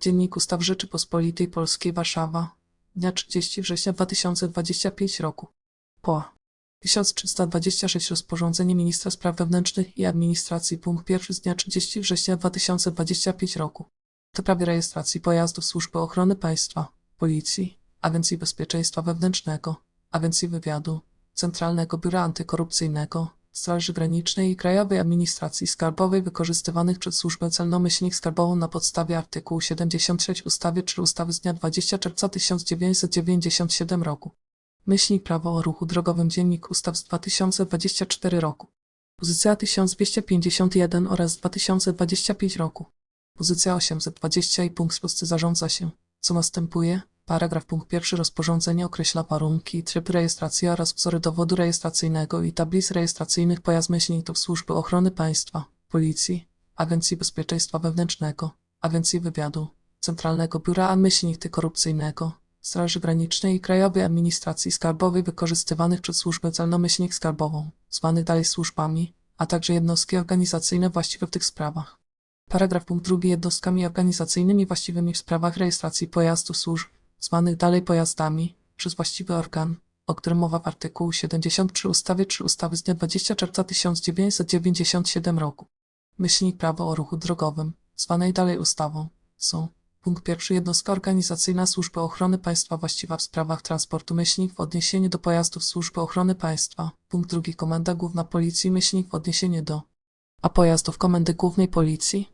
Dziennik Ustaw Rzeczypospolitej Polskiej Warszawa. Dnia 30 września 2025 roku. POA. 1326 Rozporządzenie Ministra Spraw Wewnętrznych i Administracji punkt 1 z dnia 30 września 2025 roku. W sprawie rejestracji pojazdów Służby Ochrony Państwa, Policji, Agencji Bezpieczeństwa Wewnętrznego, Agencji Wywiadu, Centralnego Biura Antykorupcyjnego, Straży Granicznej i Krajowej Administracji Skarbowej wykorzystywanych przez Służbę Celno-Myślnik Skarbową na podstawie artykułu 76 ustawy 3 ustawy z dnia 20 czerwca 1997 roku. Myślnik Prawo o ruchu drogowym Dziennik Ustaw z 2024 roku. Pozycja 1251 oraz 2025 roku. Pozycja 820 i punkt szósty zarządza się, co następuje. Paragraf punkt pierwszy rozporządzenie określa warunki tryb rejestracji oraz wzory dowodu rejestracyjnego i tablic rejestracyjnych pojazd myślników Służby Ochrony Państwa, Policji, Agencji Bezpieczeństwa Wewnętrznego, Agencji Wywiadu, Centralnego Biura Antykorupcyjnego, Straży Granicznej i Krajowej Administracji Skarbowej wykorzystywanych przez Służbę Celno-Myślnik Skarbową, zwanych dalej służbami, a także jednostki organizacyjne właściwe w tych sprawach. Paragraf punkt drugi jednostkami organizacyjnymi właściwymi w sprawach rejestracji pojazdu służb, zwanych dalej pojazdami, przez właściwy organ, o którym mowa w artykułu 73 ustawy 3 ustawy z dnia 20 czerwca 1997 roku. Myślnik prawo o ruchu drogowym, zwanej dalej ustawą, są Punkt pierwszy. Jednostka organizacyjna Służby Ochrony Państwa właściwa w sprawach transportu myślnik w odniesieniu do pojazdów Służby Ochrony Państwa. Punkt drugi. Komenda Główna Policji myślnik w odniesieniu do a pojazdów Komendy Głównej Policji,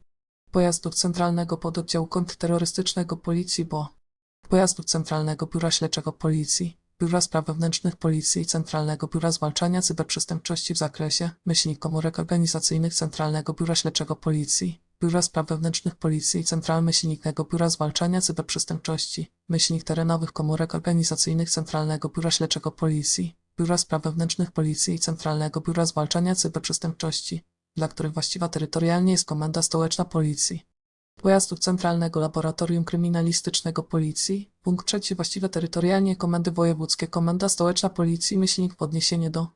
pojazdów Centralnego Pododdziału Kontrterrorystycznego Policji BO, pojazdów Centralnego Biura Śledczego Policji, Biura Spraw Wewnętrznych Policji i Centralnego Biura Zwalczania Cyberprzestępczości w zakresie komórek organizacyjnych Centralnego Biura Śledczego Policji, Biura Spraw Wewnętrznych Policji i Central Myślniknego Biura Zwalczania Cyberprzestępczości, terenowych komórek organizacyjnych Centralnego Biura Śledczego Policji, Biura Spraw Wewnętrznych Policji i Centralnego Biura Zwalczania Cyberprzestępczości, dla których właściwa terytorialnie jest Komenda Stołeczna Policji. Pojazdów Centralnego Laboratorium Kryminalistycznego Policji, punkt trzeci właściwe terytorialnie Komendy Wojewódzkie Komenda Stołeczna Policji odniesieniu do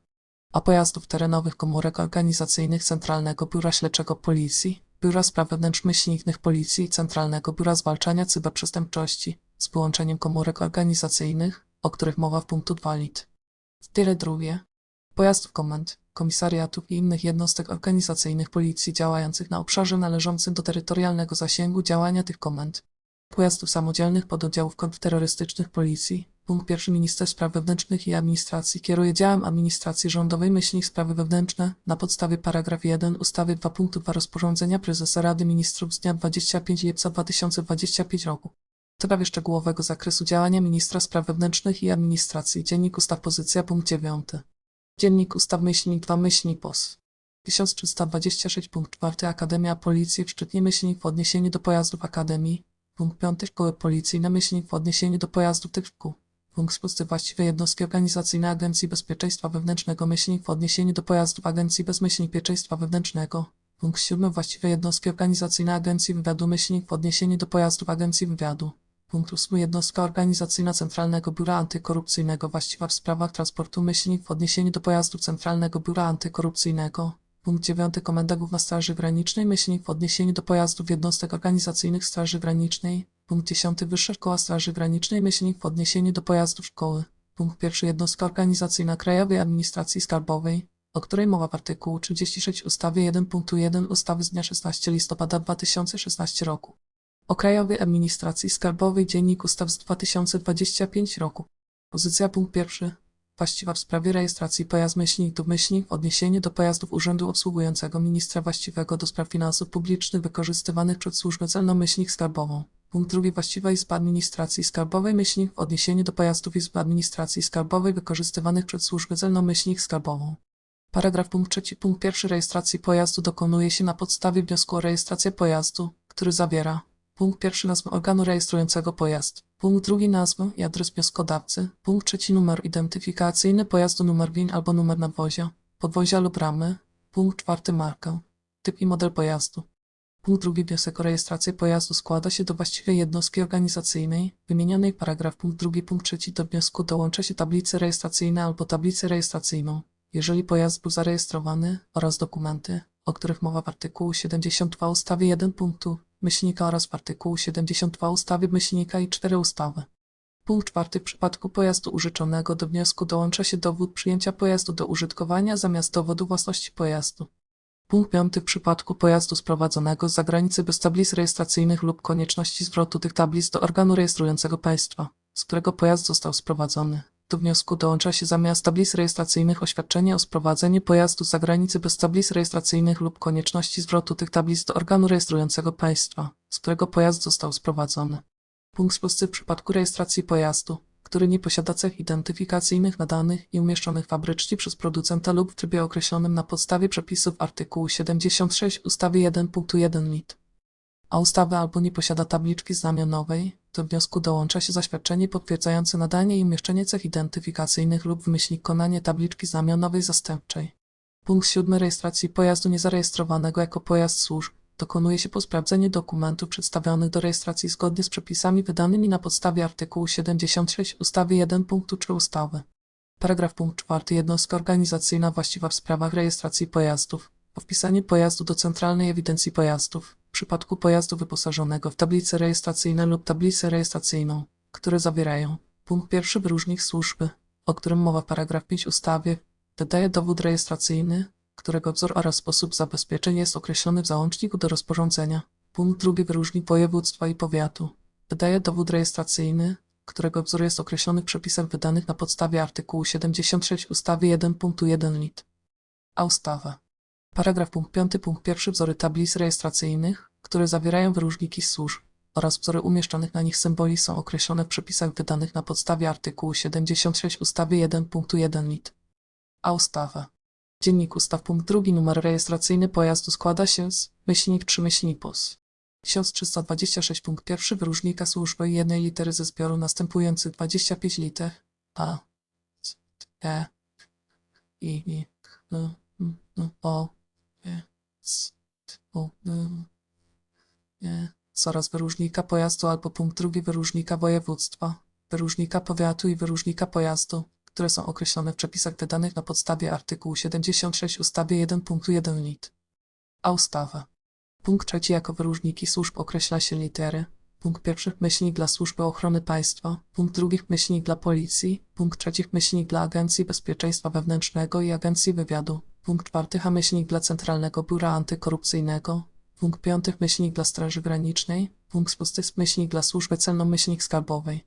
a pojazdów terenowych komórek organizacyjnych Centralnego Biura Śledczego Policji, Biura Spraw Wewnętrznych Policji i Centralnego Biura Zwalczania Cyberprzestępczości z wyłączeniem komórek organizacyjnych, o których mowa w punktu 2 lit. Drugie. Pojazdów komend, komisariatów i innych jednostek organizacyjnych policji działających na obszarze należącym do terytorialnego zasięgu działania tych komend. Pojazdów samodzielnych pododdziałów kontrterrorystycznych policji. Punkt pierwszy Minister Spraw Wewnętrznych i Administracji kieruje działem administracji rządowej myślnik sprawy wewnętrzne na podstawie paragraf 1 ustawy 2.2 rozporządzenia prezesa Rady Ministrów z dnia 25 lipca 2025 roku. W sprawie szczegółowego zakresu działania ministra spraw wewnętrznych i administracji. Dziennik Ustaw Pozycja punkt 9. Dziennik Ustaw myślnik 2 myślnik POS. 1326 punkt 4 Akademia Policji w Szczytnie myślnik w odniesieniu do pojazdów Akademii. Punkt 5 Szkoły Policyjne myślnik w odniesieniu do pojazdów tych szkół. Punkt szósty właściwe jednostki organizacyjne Agencji Bezpieczeństwa Wewnętrznego myślnik w odniesieniu do pojazdów Agencji Bezpieczeństwa Wewnętrznego. Punkt siódmy właściwe jednostki organizacyjne Agencji Wywiadu myślnik w odniesieniu do pojazdów Agencji Wywiadu. Punkt ósmy jednostka organizacyjna Centralnego Biura Antykorupcyjnego właściwa w sprawach transportu myślnik w odniesieniu do pojazdów Centralnego Biura Antykorupcyjnego. Punkt dziewiąty Komenda Główna Straży Granicznej myślnik w odniesieniu do pojazdów jednostek organizacyjnych Straży Granicznej. Punkt 10. Wyższa Szkoła Straży Granicznej myślnik w odniesieniu do pojazdów szkoły. Punkt pierwszy Jednostka organizacyjna Krajowej Administracji Skarbowej, o której mowa w artykułu 36 ustawy 1.1 ustawy z dnia 16 listopada 2016 roku. O Krajowej Administracji Skarbowej Dziennik Ustaw z 2025 roku. Pozycja punkt pierwszy. Właściwa w sprawie rejestracji pojazd myślnik do myślnik w odniesieniu do pojazdów urzędu obsługującego ministra właściwego do spraw finansów publicznych wykorzystywanych przez służbę celno-myślnik skarbową. Punkt drugi. Właściwa Izba Administracji Skarbowej myślnik w odniesieniu do pojazdów Izby Administracji Skarbowej wykorzystywanych przez służbę celno-myślnik skarbową. Paragraf punkt trzeci. Punkt pierwszy. Rejestracji pojazdu dokonuje się na podstawie wniosku o rejestrację pojazdu, który zawiera Punkt pierwszy nazwę organu rejestrującego pojazd. Punkt drugi nazwę i adres wnioskodawcy. Punkt trzeci numer identyfikacyjny pojazdu, numer WIN albo numer nadwozia, podwozia lub ramy. Punkt czwarty markę. Typ i model pojazdu. Punkt drugi wniosek o rejestrację pojazdu składa się do właściwej jednostki organizacyjnej, wymienionej paragraf punkt drugi punkt trzeci do wniosku dołącza się tablice rejestracyjne albo tablicę rejestracyjną, jeżeli pojazd był zarejestrowany oraz dokumenty, o których mowa w artykułu 72 ustawy 1 punktu myślnika oraz w artykułu 72 ustawy myślnika i 4 ustawy. Punkt czwarty. W przypadku pojazdu użyczonego do wniosku dołącza się dowód przyjęcia pojazdu do użytkowania zamiast dowodu własności pojazdu. Punkt piąty. W przypadku pojazdu sprowadzonego z zagranicy bez tablic rejestracyjnych lub konieczności zwrotu tych tablic do organu rejestrującego państwa, z którego pojazd został sprowadzony. Do wniosku dołącza się zamiast tablic rejestracyjnych oświadczenie o sprowadzeniu pojazdu z zagranicy bez tablic rejestracyjnych lub konieczności zwrotu tych tablic do organu rejestrującego państwa, z którego pojazd został sprowadzony. Punkt szósty w przypadku rejestracji pojazdu, który nie posiada cech identyfikacyjnych nadanych i umieszczonych fabrycznie przez producenta lub w trybie określonym na podstawie przepisów artykułu 76 ustawy 1.1 MIT. A ustawy albo nie posiada tabliczki znamionowej, do wniosku dołącza się zaświadczenie potwierdzające nadanie i umieszczenie cech identyfikacyjnych lub konanie tabliczki znamionowej zastępczej. Punkt siódmy rejestracji pojazdu niezarejestrowanego jako pojazd służb dokonuje się po sprawdzeniu dokumentów przedstawionych do rejestracji zgodnie z przepisami wydanymi na podstawie artykułu 76 ustawy 1.3 ustawy. Paragraf punkt 4. Jednostka organizacyjna właściwa w sprawach rejestracji pojazdów. Po wpisaniu pojazdu do Centralnej Ewidencji Pojazdów, przypadku pojazdu wyposażonego w tablice rejestracyjne lub tablicę rejestracyjną, które zawierają punkt pierwszy wyróżnik służby, o którym mowa w paragraf 5 ustawy, wydaje dowód rejestracyjny, którego wzór oraz sposób zabezpieczenia jest określony w załączniku do rozporządzenia. Punkt drugi wyróżnik województwa i powiatu. Wydaje dowód rejestracyjny, którego wzór jest określony w przepisach wydanych na podstawie artykułu 76 ustawy 1.1 lit. A ustawa. Paragraf punkt 5 punkt 1 wzory tablic rejestracyjnych, które zawierają wyróżniki służb oraz wzory umieszczonych na nich symboli są określone w przepisach wydanych na podstawie artykułu 76 ustawy 1.1 lit. A ustawa. Dziennik ustaw punkt drugi numer rejestracyjny pojazdu składa się z myślnik 3 myślnik POS. 1326 punkt pierwszy wyróżnika służby jednej litery ze zbioru następujących 25 liter A E I I N N O oraz wyróżnika pojazdu albo punkt drugi wyróżnika województwa, wyróżnika powiatu i wyróżnika pojazdu które są określone w przepisach wydanych na podstawie artykułu 76 ustawy 1.1 lit. A ustawa. Punkt trzeci jako wyróżniki służb określa się litery. Punkt pierwszy myślnik dla służby ochrony państwa. Punkt drugi myślnik dla policji. Punkt trzeci myślnik dla Agencji Bezpieczeństwa Wewnętrznego i Agencji Wywiadu. Punkt czwarty. Myślnik dla Centralnego Biura Antykorupcyjnego. Punkt piąty. Myślnik dla Straży Granicznej. Punkt szósty. Myślnik dla Służby Celno-Myślnik Skarbowej.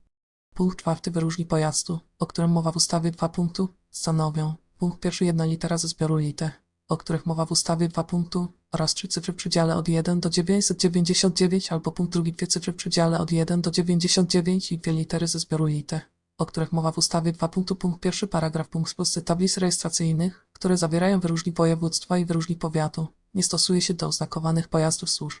Punkt czwarty. Wyróżnik pojazdu, o którym mowa w ustawie 2 punktu, stanowią. Punkt pierwszy. Jedna litera ze zbioru liter, o których mowa w ustawie 2 punktu oraz trzy cyfry w przedziale od 1 do 999 albo punkt drugi. Dwie cyfry w przedziale od 1 do 99 i dwie litery ze zbioru liter, o których mowa w ustawie 2 punktu. Punkt pierwszy. Paragraf. Punkt spusty tablic rejestracyjnych, które zawierają wyróżnik województwa i wyróżnik powiatu, nie stosuje się do oznakowanych pojazdów służb.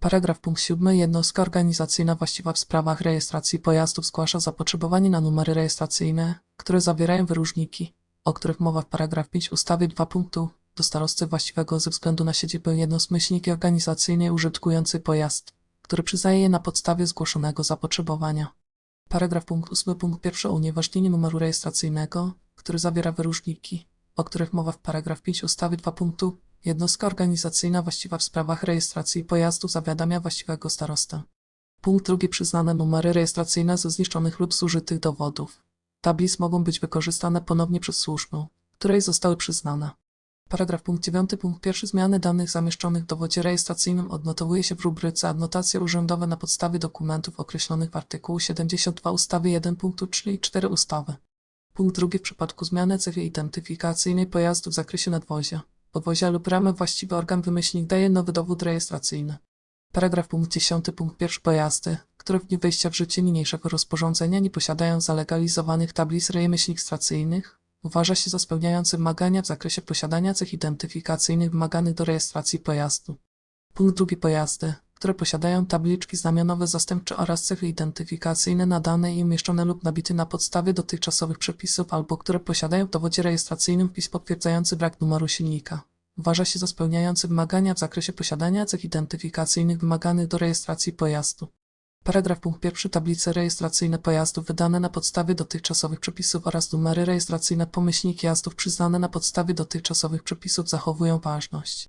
Paragraf punkt 7. Jednostka organizacyjna właściwa w sprawach rejestracji pojazdów zgłasza zapotrzebowanie na numery rejestracyjne, które zawierają wyróżniki, o których mowa w paragraf 5 ustawy 2 punktu do starosty właściwego ze względu na siedzibę jednosmyślniki organizacyjnej użytkujący pojazd, który przyznaje je na podstawie zgłoszonego zapotrzebowania. Paragraf punkt 8 punkt 1 unieważnienie numeru rejestracyjnego, który zawiera wyróżniki, o których mowa w paragraf 5 ustawy 2 punktu Jednostka organizacyjna właściwa w sprawach rejestracji pojazdów zawiadamia właściwego starostę. Punkt drugi przyznane numery rejestracyjne ze zniszczonych lub zużytych dowodów. Tablic mogą być wykorzystane ponownie przez służbę, której zostały przyznane. Paragraf punkt 9 punkt 1 zmiany danych zamieszczonych w dowodzie rejestracyjnym odnotowuje się w rubryce Adnotacje urzędowe na podstawie dokumentów określonych w artykułu 72 ustawy 1 punktu 3 i 4 ustawy. Punkt drugi w przypadku zmiany cechy identyfikacyjnej pojazdu w zakresie nadwozia podwozia lub ramy właściwy organ wymyślnik daje nowy dowód rejestracyjny. Paragraf punkt 10 punkt 1 pojazdy, które w dniu wejścia w życie niniejszego rozporządzenia nie posiadają zalegalizowanych tablic rejestracyjnych, uważa się za spełniające wymagania w zakresie posiadania cech identyfikacyjnych wymaganych do rejestracji pojazdu. Punkt drugi pojazdy, które posiadają tabliczki znamionowe zastępcze oraz cechy identyfikacyjne nadane i umieszczone lub nabite na podstawie dotychczasowych przepisów albo które posiadają w dowodzie rejestracyjnym wpis potwierdzający brak numeru silnika. Uważa się za spełniający wymagania w zakresie posiadania cech identyfikacyjnych wymaganych do rejestracji pojazdu. Paragraf punkt pierwszy tablice rejestracyjne pojazdów wydane na podstawie dotychczasowych przepisów oraz numery rejestracyjne pomyślnik jazdów przyznane na podstawie dotychczasowych przepisów zachowują ważność.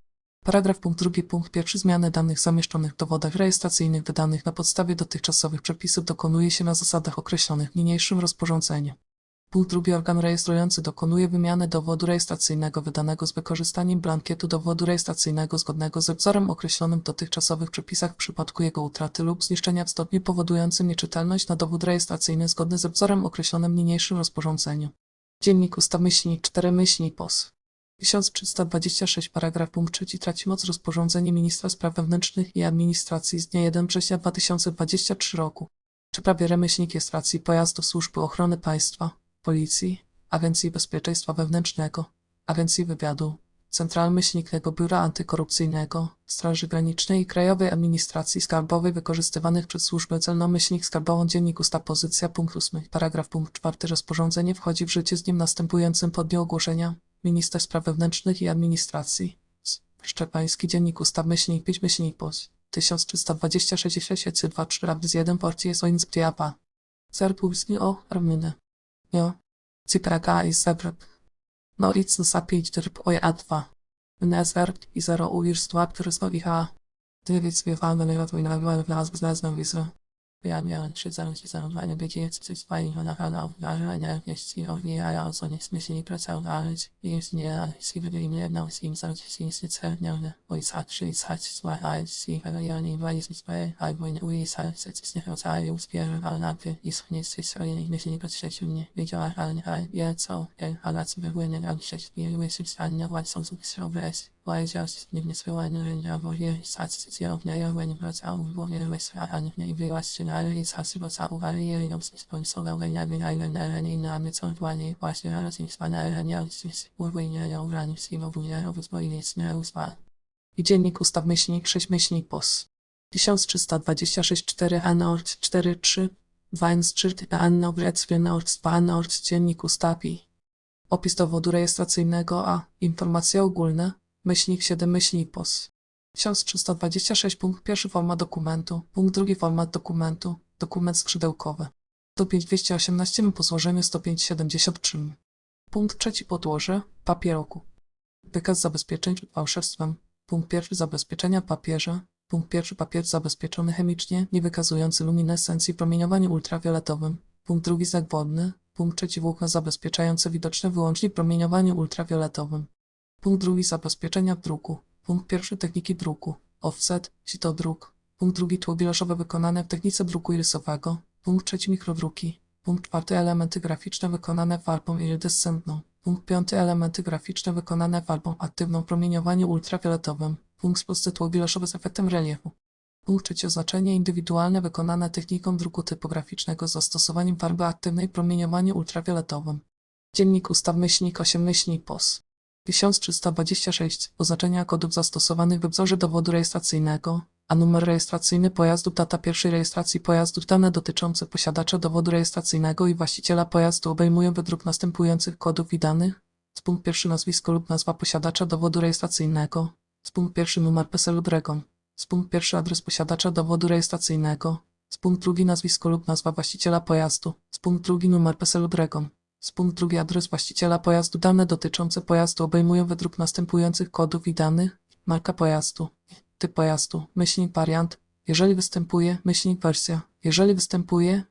Paragraf punkt drugi, punkt pierwszy. Zmiany danych zamieszczonych w dowodach rejestracyjnych wydanych na podstawie dotychczasowych przepisów dokonuje się na zasadach określonych w niniejszym rozporządzeniu. Punkt drugi. Organ rejestrujący dokonuje wymiany dowodu rejestracyjnego wydanego z wykorzystaniem blankietu dowodu rejestracyjnego zgodnego ze wzorem określonym w dotychczasowych przepisach w przypadku jego utraty lub zniszczenia w stopniu powodującym nieczytelność na dowód rejestracyjny zgodny ze wzorem określonym w niniejszym rozporządzeniu. Dziennik Ustaw myślnik 4 myślnik POS. 1326 paragraf punkt 3 traci moc rozporządzenie Ministra Spraw Wewnętrznych i Administracji z dnia 1 września 2023 roku. Czy prawie remyślnik jest racji pojazdów Służby Ochrony Państwa, Policji, Agencji Bezpieczeństwa Wewnętrznego, Agencji Wywiadu, Centralmyślniknego Biura Antykorupcyjnego, Straży Granicznej i Krajowej Administracji Skarbowej wykorzystywanych przez Służbę Celnomyślnik Skarbową Dziennik Ustaw Pozycja punkt 8 paragraf punkt 4 rozporządzenie wchodzi w życie z dniem następującym po dniu ogłoszenia Minister Spraw Wewnętrznych i Administracji. Szczepański Dziennik Ustaw Myślnik 5 Myślnik POS 1326 6 2 3 z 1 porcji jest o Inzbdiapa. Serpulski o Arminy. Jo. Cypraga i Zebreb. No i co zapić drb o A2. Nezer i 0 uwirstwa, który zbawicha. Dywic zwiewamy na ratu i na w nas znalazłem wizę. Trzy zaląci zanowanie będzie coś fajnego na ale jeśli owijają, co nie śmiesznie pracować, jeśli nie, jeśli wybiegnie jedną z im jest niecelnione, bo i sad, czy i sad, słuchaj, jeśli wyjani walizmy albo co coś nie rodzaju, najpierw i schnie z tej strony, jeśli nie patrzeć mnie, wiedziała, ale nie, ale wie co, ale co wypłynie, jak się śpiewy, się stanie, właśnie są zrobić. Powiedziałeś, nie wniosłanie rędzia, bo je stacją nie ja nie wracał, bo nie wysłanie nie była scenariusz i nie nie na mnie co dłanie właśnie raz nie spane nie urwy nie ją rani z nim obunie rozwoju nie uzwa. I dziennik ustaw myślnik 6 myślnik POS. 1326 4 Anort 4 3 Wajns 3 Anno 2 Nord Dziennik ustawi. Opis dowodu rejestracyjnego a informacje ogólne myślnik 7 myślnik POS. 1326 punkt pierwszy format dokumentu, punkt drugi format dokumentu, dokument skrzydełkowy. Stopień 218 po złożeniu stopień 73. Punkt trzeci podłoże, papieroku. Wykaz zabezpieczeń przed fałszerstwem. Punkt pierwszy zabezpieczenia papierze. Punkt pierwszy papier zabezpieczony chemicznie, nie wykazujący luminescencji promieniowaniu ultrafioletowym. Punkt drugi znak wodny. Punkt trzeci włókno zabezpieczające widoczne wyłącznie w promieniowaniu ultrafioletowym. Punkt drugi zabezpieczenia druku. Punkt pierwszy techniki druku. Offset, sitodruk. Punkt drugi tło wieloszowe wykonane w technice druku irysowego. Punkt trzeci mikrodruki. Punkt czwarty elementy graficzne wykonane farbą iridescentną. Punkt piąty elementy graficzne wykonane farbą aktywną promieniowaniu ultrafioletowym. Punkt szósty tło wieloszowe z efektem reliefu. Punkt trzeci oznaczenie indywidualne wykonane techniką druku typograficznego z zastosowaniem farby aktywnej promieniowaniu ultrafioletowym. Dziennik ustaw myślnik 8 myślnik POS. 1326 oznaczenia kodów zastosowanych we wzorze dowodu rejestracyjnego, a numer rejestracyjny pojazdu, data pierwszej rejestracji pojazdu, dane dotyczące posiadacza dowodu rejestracyjnego i właściciela pojazdu obejmują według następujących kodów i danych. Punkt pierwszy nazwisko lub nazwa posiadacza dowodu rejestracyjnego. Punkt pierwszy numer PESEL lub REGON. Punkt pierwszy adres posiadacza dowodu rejestracyjnego. Punkt drugi nazwisko lub nazwa właściciela pojazdu. Punkt drugi numer PESEL lub REGON. Z punkt drugi adres właściciela pojazdu. Dane dotyczące pojazdu obejmują według następujących kodów i danych. Marka pojazdu. Typ pojazdu. Wariant. Jeżeli występuje, wersja. Jeżeli występuje,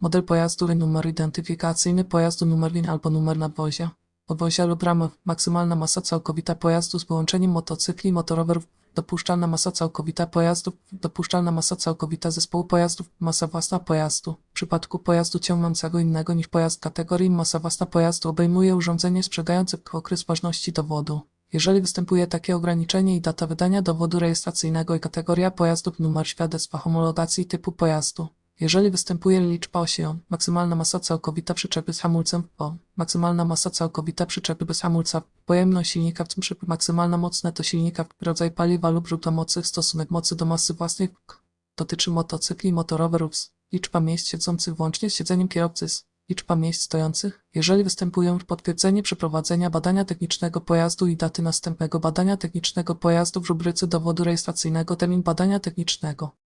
model pojazdu, numer identyfikacyjny pojazdu, numer win albo numer nadwozia. Podwozia lub ramy. Maksymalna masa całkowita pojazdu z wyłączeniem motocykli, motorowerów. Dopuszczalna masa całkowita pojazdów, dopuszczalna masa całkowita zespołu pojazdów, masa własna pojazdu. W przypadku pojazdu ciągnącego innego niż pojazd kategorii masa własna pojazdu obejmuje urządzenie sprzedające okres ważności dowodu. Jeżeli występuje takie ograniczenie i data wydania dowodu rejestracyjnego i kategoria pojazdów numer świadectwa homologacji typu pojazdu. Jeżeli występuje liczba osi maksymalna masa całkowita przyczepy z hamulcem o, maksymalna masa całkowita przyczepy bez hamulca, pojemność silnika w tym przypadku maksymalna moc netto silnika, rodzaj paliwa lub źródła mocy, stosunek mocy do masy własnej, dotyczy motocykli i motorowerów, liczba miejsc siedzących włącznie z siedzeniem kierowcy, liczba miejsc stojących, jeżeli występują potwierdzenie przeprowadzenia badania technicznego pojazdu i daty następnego badania technicznego pojazdu w rubryce dowodu rejestracyjnego termin badania technicznego.